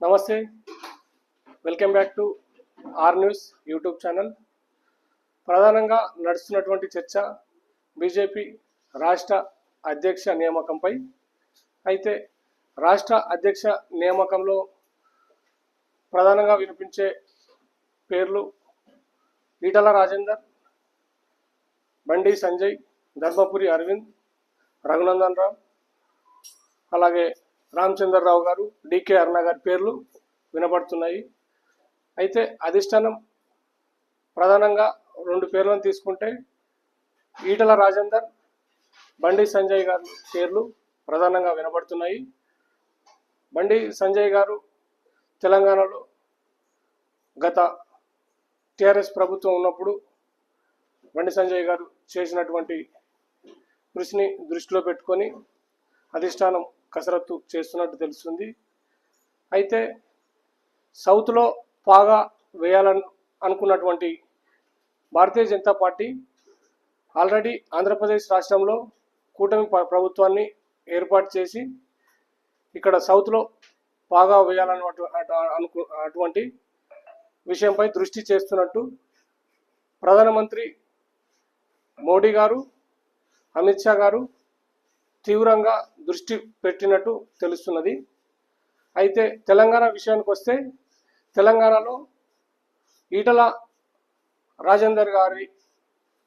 నమస్తే. Welcome back to R news YouTube channel ప్రధానంగా నడుస్తున్నటువంటి చర్చ బీజేపీ రాష్ట్ర అధ్యక్ష నియామకంపై. అయితే రాష్ట్ర అధ్యక్ష నియామకంలో ప్రధానంగా వినిపించే పేర్లు ఈటల రాజేందర్ బండి సంజయ్ ధర్మపురి అరవింద్ రఘునందన్ రావు అలాగే రామచంద్రరావు గారు డికే అరుణ గారి పేర్లు వినబడుతున్నాయి. అయితే అధిష్టానం ప్రధానంగా రెండు పేర్లను తీసుకుంటే ఈటల రాజేందర్ బండి సంజయ్ గారి పేర్లు ప్రధానంగా వినబడుతున్నాయి. బండి సంజయ్ గారు తెలంగాణలో గత టిఆర్ఎస్ ప్రభుత్వం ఉన్నప్పుడు బండి సంజయ్ గారు చేసినటువంటి కృషిని దృష్టిలో పెట్టుకొని అధిష్టానం కసరత్తు చేస్తున్నట్టు తెలుస్తుంది. అయితే సౌత్లో బాగా వేయాలని అనుకున్నటువంటి భారతీయ జనతా పార్టీ ఆల్రెడీ ఆంధ్రప్రదేశ్ రాష్ట్రంలో కూటమి ప్రభుత్వాన్ని ఏర్పాటు చేసి ఇక్కడ సౌత్లో బాగా వేయాలని అనుకు అటువంటి విషయంపై దృష్టి చేస్తున్నట్టు ప్రధానమంత్రి మోడీ గారు అమిత్ షా గారు తీవ్రంగా దృష్టి పెట్టినట్టు తెలుస్తున్నది. అయితే తెలంగాణ విషయానికి వస్తే తెలంగాణలో ఈటల రాజేందర్ గారి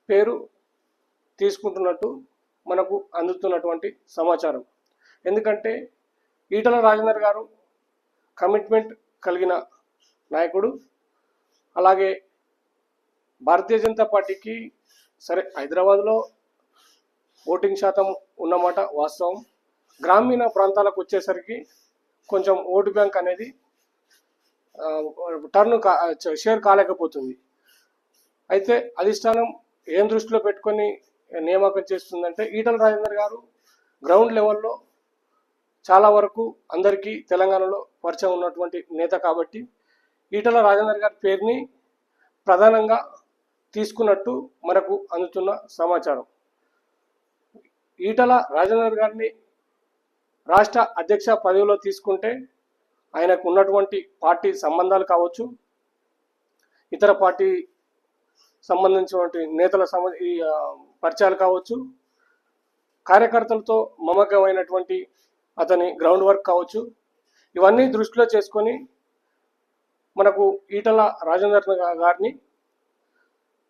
పేరు తీసుకుంటున్నట్టు మనకు అందుతున్నటువంటి సమాచారం. ఎందుకంటే ఈటల రాజేందర్ గారు కమిట్మెంట్ కలిగిన నాయకుడు. అలాగే భారతీయ జనతా పార్టీకి సరే హైదరాబాద్లో ఓటింగ్ శాతం ఉన్నమాట వాస్తవం. గ్రామీణ ప్రాంతాలకు వచ్చేసరికి కొంచెం ఓటు బ్యాంక్ అనేది టర్న్ కా షేర్ కాలేకపోతుంది. అయితే అధిష్టానం ఏం దృష్టిలో పెట్టుకొని నియామకం చేస్తుందంటే ఈటల రాజేందర్ గారు గ్రౌండ్ లెవెల్లో చాలా వరకు అందరికీ తెలంగాణలో పరిచయం ఉన్నటువంటి నేత కాబట్టి ఈటల రాజేందర్ గారి పేరుని ప్రధానంగా తీసుకున్నట్టు మనకు అందుతున్న సమాచారం. ఈటల రాజేందర్ గారిని రాష్ట్ర అధ్యక్ష పదవిలో తీసుకుంటే ఆయనకు ఉన్నటువంటి పార్టీ సంబంధాలు కావచ్చు ఇతర పార్టీ సంబంధించినటువంటి నేతల సంబ ఈ పరిచయాలు కావచ్చు కార్యకర్తలతో మమకమైనటువంటి అతని గ్రౌండ్ వర్క్ కావచ్చు ఇవన్నీ దృష్టిలో చేసుకొని మనకు ఈటల రాజేందర్ గారిని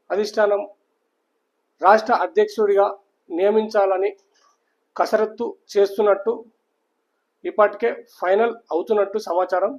అధిష్టానం రాష్ట్ర అధ్యక్షుడిగా నియమించాలని కసరత్తు చేస్తున్నట్టు ఇప్పటికే ఫైనల్ అవుతున్నట్టు సమాచారం